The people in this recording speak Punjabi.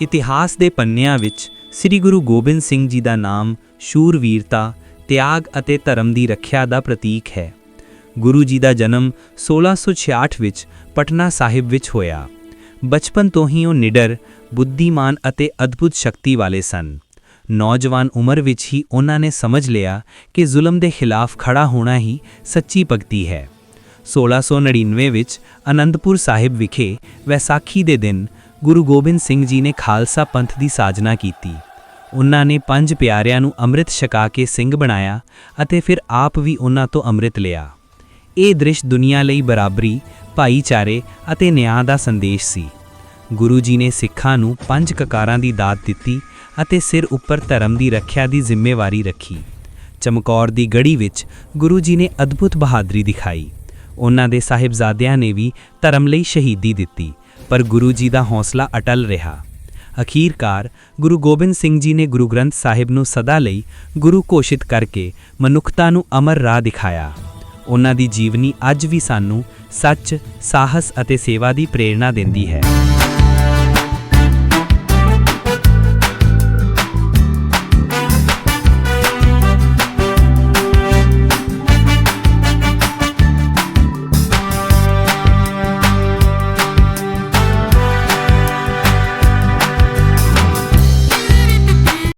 ਇਤਿਹਾਸ ਦੇ ਪੰਨਿਆਂ ਵਿੱਚ ਸ੍ਰੀ ਗੁਰੂ ਗੋਬਿੰਦ ਸਿੰਘ ਜੀ ਦਾ ਨਾਮ ਸ਼ੂਰਵੀਰਤਾ, ਤਿਆਗ ਅਤੇ ਧਰਮ ਦੀ ਰੱਖਿਆ ਦਾ ਪ੍ਰਤੀਕ ਹੈ। ਗੁਰੂ ਜੀ ਦਾ ਜਨਮ 1666 ਵਿੱਚ ਪਟਨਾ ਸਾਹਿਬ ਵਿੱਚ ਹੋਇਆ। ਬਚਪਨ ਤੋਂ ਹੀ ਉਹ ਨਿਡਰ, ਬੁੱਧੀਮਾਨ ਅਤੇ ਅਦਭੁਤ ਸ਼ਕਤੀ ਵਾਲੇ ਸਨ। ਨੌਜਵਾਨ ਉਮਰ ਵਿੱਚ ਹੀ ਉਹਨਾਂ ਨੇ ਸਮਝ ਲਿਆ ਕਿ ਜ਼ੁਲਮ ਦੇ ਖਿਲਾਫ ਖੜਾ ਹੋਣਾ ਹੀ ਸੱਚੀ ਭਗਤੀ ਹੈ। 1699 ਵਿੱਚ ਅਨੰਦਪੁਰ ਸਾਹਿਬ ਵਿਖੇ ਵੈਸਾਖੀ ਦੇ ਦਿਨ ਗੁਰੂ ਗੋਬਿੰਦ ਸਿੰਘ ਜੀ ਨੇ ਖਾਲਸਾ ਪੰਥ ਦੀ ਸਾਜਨਾ ਕੀਤੀ। ਉਹਨਾਂ ਨੇ ਪੰਜ ਪਿਆਰਿਆਂ ਨੂੰ ਅੰਮ੍ਰਿਤ ਛਕਾ ਕੇ ਸਿੰਘ ਬਣਾਇਆ ਅਤੇ ਫਿਰ ਆਪ ਵੀ ਉਹਨਾਂ ਤੋਂ ਅੰਮ੍ਰਿਤ ਲਿਆ। ਇਹ ਦ੍ਰਿਸ਼ ਦੁਨੀਆ ਲਈ ਬਰਾਬਰੀ, ਭਾਈਚਾਰੇ ਅਤੇ ਨਿਆਂ ਦਾ ਸੰਦੇਸ਼ ਸੀ। ਗੁਰੂ ਜੀ ਨੇ ਸਿੱਖਾਂ ਨੂੰ ਪੰਜ ਕਕਾਰਾਂ ਦੀ ਦਾਤ ਦਿੱਤੀ ਅਤੇ ਸਿਰ ਉੱਪਰ ਧਰਮ ਦੀ ਰੱਖਿਆ ਦੀ ਜ਼ਿੰਮੇਵਾਰੀ ਰੱਖੀ। ਚਮਕੌਰ ਦੀ ਗੜੀ ਵਿੱਚ ਗੁਰੂ ਜੀ ਨੇ ਅਦਭੁਤ ਬਹਾਦਰੀ ਦਿਖਾਈ। ਉਹਨਾਂ ਦੇ ਸਾਹਿਬਜ਼ਾਦਿਆਂ ਨੇ ਵੀ ਧਰਮ ਲਈ ਸ਼ਹੀਦੀ ਦਿੱਤੀ ਪਰ ਗੁਰੂ ਜੀ ਦਾ ਹੌਸਲਾ ਅਟਲ ਰਿਹਾ। ਅਖੀਰਕਾਰ ਗੁਰੂ ਗੋਬਿੰਦ ਸਿੰਘ ਜੀ ਨੇ ਗੁਰੂ ਗ੍ਰੰਥ ਸਾਹਿਬ ਨੂੰ ਸਦਾ ਲਈ ਗੁਰੂ ਘੋਸ਼ਿਤ ਕਰਕੇ ਮਨੁੱਖਤਾ ਨੂੰ ਅਮਰ ਰਾਹ ਦਿਖਾਇਆ। ਉਹਨਾਂ ਦੀ ਜੀਵਨੀ ਅੱਜ ਵੀ ਸਾਨੂੰ ਸੱਚ, ਸਾਹਸ ਅਤੇ ਸੇਵਾ ਦੀ ਪ੍ਰੇਰਣਾ ਦਿੰਦੀ ਹੈ।